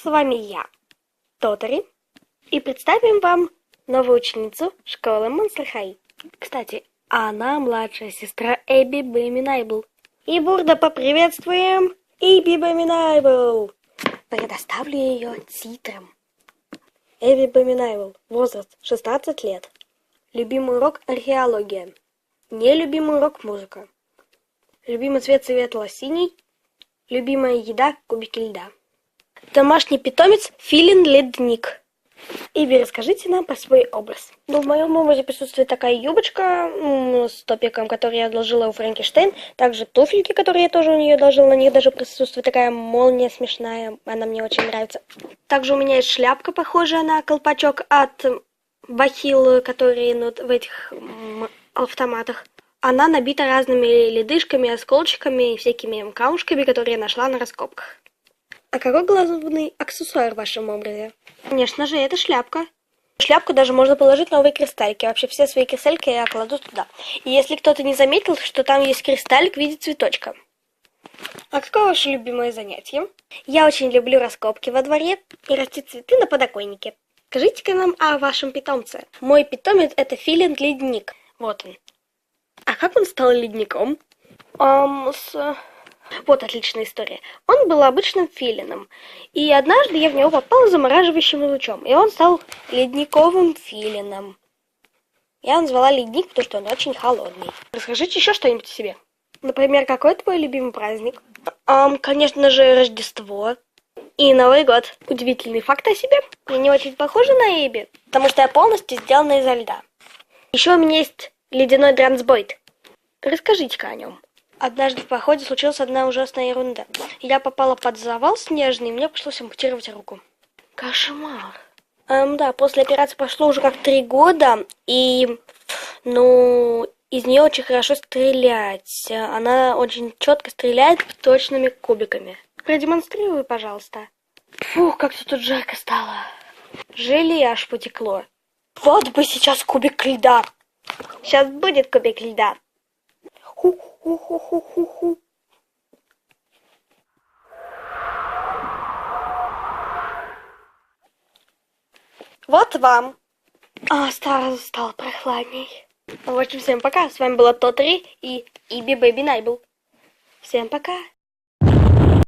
С вами я, Тотари, и представим вам новую ученицу школы Monster High. Кстати, она младшая сестра Эбби Бэми Найбл. И бурно поприветствуем Эбби Бэми Найбл. Предоставлю ее титрам. Эбби Бэми Найбл, возраст 16 лет. Любимый урок археология. Нелюбимый урок музыка. Любимый цвет светло-синий. Любимая еда кубики льда. Домашний питомец филин ледник. Иби, расскажите нам про свой образ. Ну, в моем образе присутствует такая юбочка с топиком, который я одолжила у Фрэнкенштейн. Также туфельки, которые я тоже у нее одолжила. На них даже присутствует такая молния смешная. Она мне очень нравится. Также у меня есть шляпка, похожая на колпачок от бахил, которые ну, в этих автоматах. Она набита разными ледышками, осколочками и всякими камушками, которые я нашла на раскопках. А какой главный аксессуар в вашем образе? Конечно же, это шляпка. В шляпку даже можно положить новые кристаллики. Вообще все свои кристаллики я кладу туда. И если кто-то не заметил, что там есть кристаллик в виде цветочка. А какое ваше любимое занятие? Я очень люблю раскопки во дворе и растить цветы на подоконнике. Скажите-ка нам о вашем питомце. Мой питомец это филин-ледник. Вот он. А как он стал ледником? Um, с... Вот отличная история. Он был обычным филином. И однажды я в него попала замораживающим лучом. И он стал ледниковым филином. Я назвала ледник, потому что он очень холодный. Расскажите еще что-нибудь о себе. Например, какой твой любимый праздник? Um, конечно же, Рождество. И Новый год. Удивительный факт о себе. Я не очень похожа на Эбби, потому что я полностью сделана изо льда. Еще у меня есть ледяной трансбойт. Расскажите-ка о нем. Однажды в походе случилась одна ужасная ерунда. Я попала под завал снежный, и мне пришлось ампутировать руку. Кошмар. Эм, да, после операции прошло уже как три года, и, ну, из нее очень хорошо стрелять. Она очень четко стреляет точными кубиками. Продемонстрируй, пожалуйста. Фух, как все тут жарко стало. Желе аж потекло. Вот бы сейчас кубик льда. Сейчас будет кубик льда. Ху-ху-ху-ху-ху-ху. Вот вам. А, стало стало прохладней. В общем, всем пока. С вами была Тотри и Иби Бэби Найбл. Всем пока.